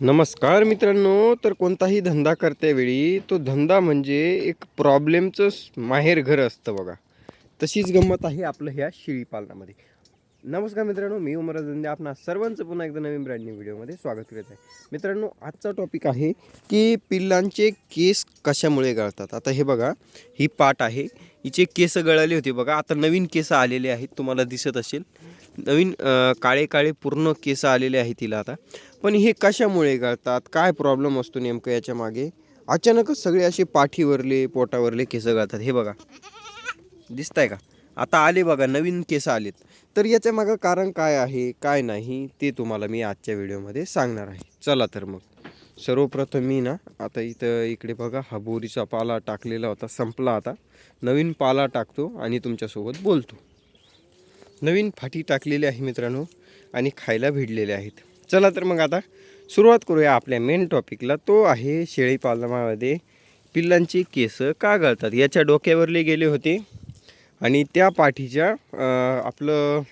नमस्कार मित्रांनो तर कोणताही धंदा करतेवेळी तो धंदा म्हणजे एक प्रॉब्लेमचं माहेर घर असतं बघा. तशीच गंमत आहे आपलं ह्या शिळीपालनामध्ये नमस्कार मित्रांनो मी उमरा धंदे आपणा सर्वांचं पुन्हा एकदा नवीन ब्रँडिंग व्हिडिओमध्ये स्वागत करत आहे. मित्रांनो आजचा टॉपिक आहे की पिल्लांचे केस कशामुळे गळतात. आता हे बघा ही पाट आहे. हिचे केस गळाले होते बघा. आता नवीन केस आलेले आहेत. तुम्हाला दिसत असेल. नवीन काळे काळे पूर्ण केस आलेले आहेत तिला आता. पण हे कशामुळे गळतात काय प्रॉब्लेम असतो नेमकं याच्या मागे? अचानकच सगळे असे पाठीवरले पोटावरले केस गळतात. हे बघा. दिसत आहे का? आता आले बघा नवीन केस आलेत. तर याच्या मागं कारण काय आहे काय नाही ते तुम्हाला मी आजच्या व्हिडिओमध्ये सांगणार आहे. चला तर मग. सर्वप्रथम मी ना आता इथं इकडे बघा हा बोरीचा पाला टाकलेला होता संपला आता. नवीन पाला टाकतो आणि तुमच्यासोबत बोलतो. नवीन फाटी टाकलेले आहे मित्रांनो आणि खायला भिडलेले आहेत. चला तर मग आता सुरुवात करूया आपल्या मेन टॉपिकला तो आहे शेळी पालनामध्ये पिल्लांची केस का गळतात? याच्या डोक्यावरले गेले होते आणि त्या पाठीच्या आपलं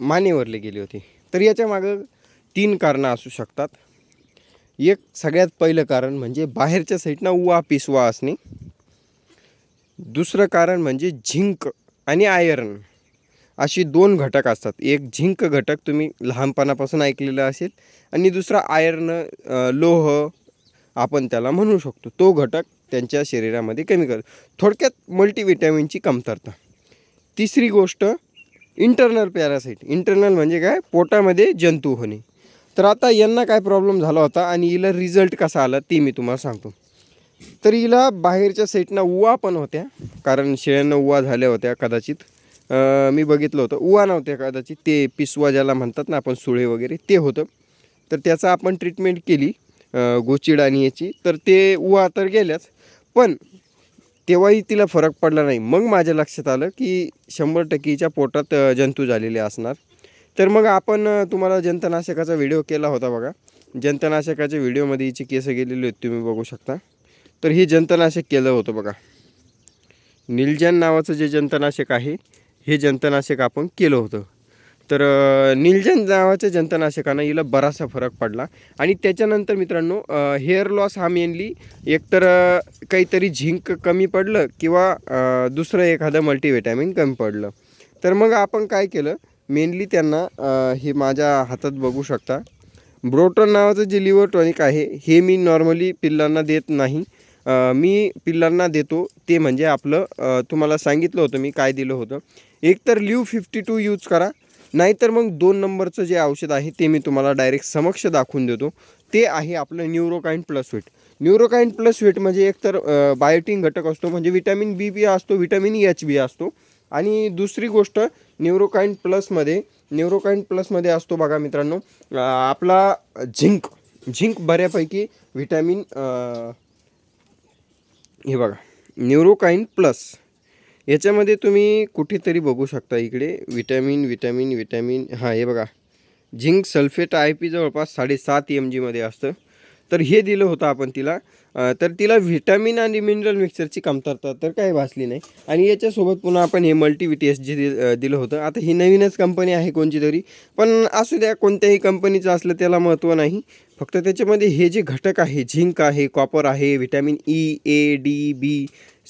मानेवरले गेले होते. तर याच्या मागं तीन कारणं असू शकतात. एक सगळ्यात पहिलं कारण म्हणजे बाहेरच्या साईडनं उवा पिसवा असणे. दुसरं कारण म्हणजे झिंक आणि आयर्न. अशी दोन घटक असतात. एक झिंक घटक तुम्ही लहानपणापासून ऐकलेलं असेल आणि दुसरा आयर्न लोह आपण त्याला म्हणू शकतो. तो घटक त्यांच्या शरीरामध्ये कमी कर थोडक्यात मल्टीविटॅमिनची कमतरता. तिसरी गोष्ट इंटरनल पॅरासाईट इंटरनल म्हणजे काय? पोटामध्ये जंतू होणे. तर आता यांना काय प्रॉब्लेम झाला होता आणि हिला रिझल्ट कसा आला ते मी तुम्हाला सांगतो. तर हिला बाहेरच्या साईडनं उवा पण होत्या. कारण शेळ्यांना उवा झाल्या होत्या कदाचित. मी बघितलं होतं. उवा नव्हत्या कदाचित ते पिसवा ज्याला म्हणतात ना आपण सुळे वगैरे ते होतं. तर त्याचा आपण ट्रीटमेंट केली गोचिड आणि याची. तर ते उवा तर गेल्याच. पण तेव्हाही तिला फरक पडला नाही. मग माझ्या लक्षात आलं की शंभर टक्केच्या पोटात जंतू झालेले असणार. तर मग आपण तुम्हाला जंतनाशकाचा व्हिडिओ केला होता बघा. जंतनाशकाच्या व्हिडिओमध्ये हिची केसं गेलेली आहेत तुम्ही बघू शकता. तर हे जंतनाशक केलं होतं बघा. निलजन नावाचं जे जंतनाशक आहे हे जंतनाशक आपण केलं होतं. तर निलजन नावाच्या जंतनाशकानं हिला बराचसा फरक पडला. आणि त्याच्यानंतर मित्रांनो हेअर लॉस हा मेनली एकतर काहीतरी झिंक कमी पडलं किंवा दुसरं एखादं मल्टीव्हिटॅमिन कमी पडलं. तर मग आपण काय केलं? मेनली त्यांना हे माझ्या हातात बघू शकता. ब्रोटन नावाचं जे लिव्हर टॉनिक आहे हे मी नॉर्मली पिल्लांना देत नाही. मी पिल्लांना देतो ते म्हणजे आपलं तुम्हाला सांगितलं होतं मी काय दिलं होतं. एक तर लिव फिफ्टी टू यूज करा नाहीतर मग दोन नंबरचं जे औषध आहे ते मी तुम्हाला डायरेक्ट समक्ष दाखवून देतो. ते आहे आपलं न्यूरोकाइन प्लस वेट. न्यूरोकाइन प्लस वेट म्हणजे एकतर बायोटिन घटक असतो म्हणजे विटॅमिन बी बी असतो विटॅमिन एच बी असतो. आणि दुसरी गोष्ट न्यूरोकाइन प्लसमध्ये न्यूरोकाईन प्लसमध्ये असतो बघा मित्रांनो आपला झिंक. झिंक बऱ्यापैकी व्हिटॅमिन हे बघा न्यूरोकाइन प्लस. याच्यामध्ये तुम्ही कुठेतरी बघू शकता इकडे विटॅमिन विटॅमिन विटॅमिन हां हे बघा. झिंक सल्फेट आय पी जवळपास साडेसात एम जीमध्ये असतं. तर हे दिलं होतं आपण तिला. तर तिला व्हिटॅमिन आणि मिनरल मिक्सरची कमतरता तर काही भासली नाही. आणि याच्यासोबत पुन्हा आपण हे मल्टीविटी जे दिलं होतं. आता ही नवीनच कंपनी आहे कोणची तरी पण असू द्या कोणत्याही कंपनीचं असलं त्याला महत्त्व नाही. फक्त त्याच्यामध्ये हे जे घटक आहे झिंक आहे कॉपर आहे vitamin E A D B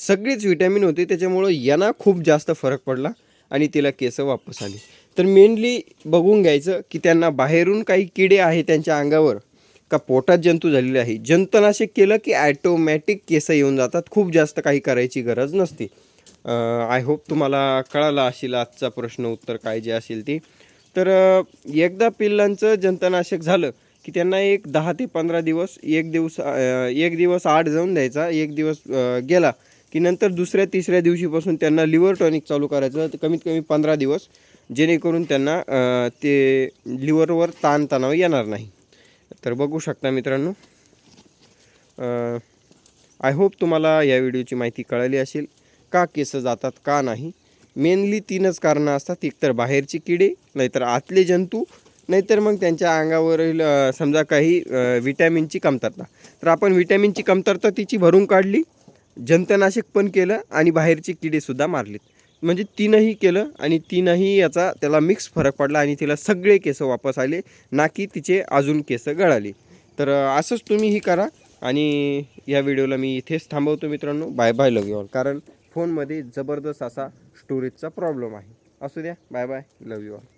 सगळेच व्हिटॅमिन होते. त्याच्यामुळं यांना खूप जास्त फरक पडला आणि तिला केस वापस आली. तर मेनली बघून घ्यायचं की त्यांना बाहेरून काही किडे आहे त्यांच्या अंगावर का पोटात जंतू झालेले आहे. जंतनाशक केलं की ॲटोमॅटिक केस येऊन जातात. खूप जास्त काही करायची गरज नसते. आय होप तुम्हाला कळाला असेल आजचा प्रश्न उत्तर काय जे असेल ते. तर एकदा पिल्लांचं जंतनाशक झालं की त्यांना एक दहा ते पंधरा दिवस एक दिवस एक दिवस आठ जाऊन द्यायचा. एक दिवस गेला की नंतर दुसऱ्या तिसऱ्या दिवशीपासून त्यांना लिव्हर टॉनिक चालू करायचं. तर कमीत कमी पंधरा दिवस जेणेकरून त्यांना ते लिव्हरवर ताणतणाव येणार नाही. तर बघू शकता मित्रांनो. आय होप तुम्हाला या व्हिडिओची माहिती कळाली असेल. का केस जातात का नाही? मेनली तीनच कारणं असतात. एकतर बाहेरची किडे नाहीतर आतले जंतू नाहीतर मग त्यांच्या अंगावरील समजा काही विटॅमिनची कमतरता. तर आपण विटॅमिनची कमतरता तिची भरून काढली जंतनाशक पण केलं आणि बाहेरची किडेसुद्धा मारलीत. म्हणजे तीनही केलं आणि तीनही याचा त्याला मिक्स फरक पडला आणि तिला सगळे केस वापस आले. ना की तिचे अजून केस गळाली. तर असंच तुम्ही ही करा आणि या व्हिडिओला मी इथेच थांबवतो मित्रांनो. Bye bye love you all कारण फोनमध्ये जबरदस्त असा स्टोरेजचा प्रॉब्लेम आहे. असू द्या. Bye bye love you all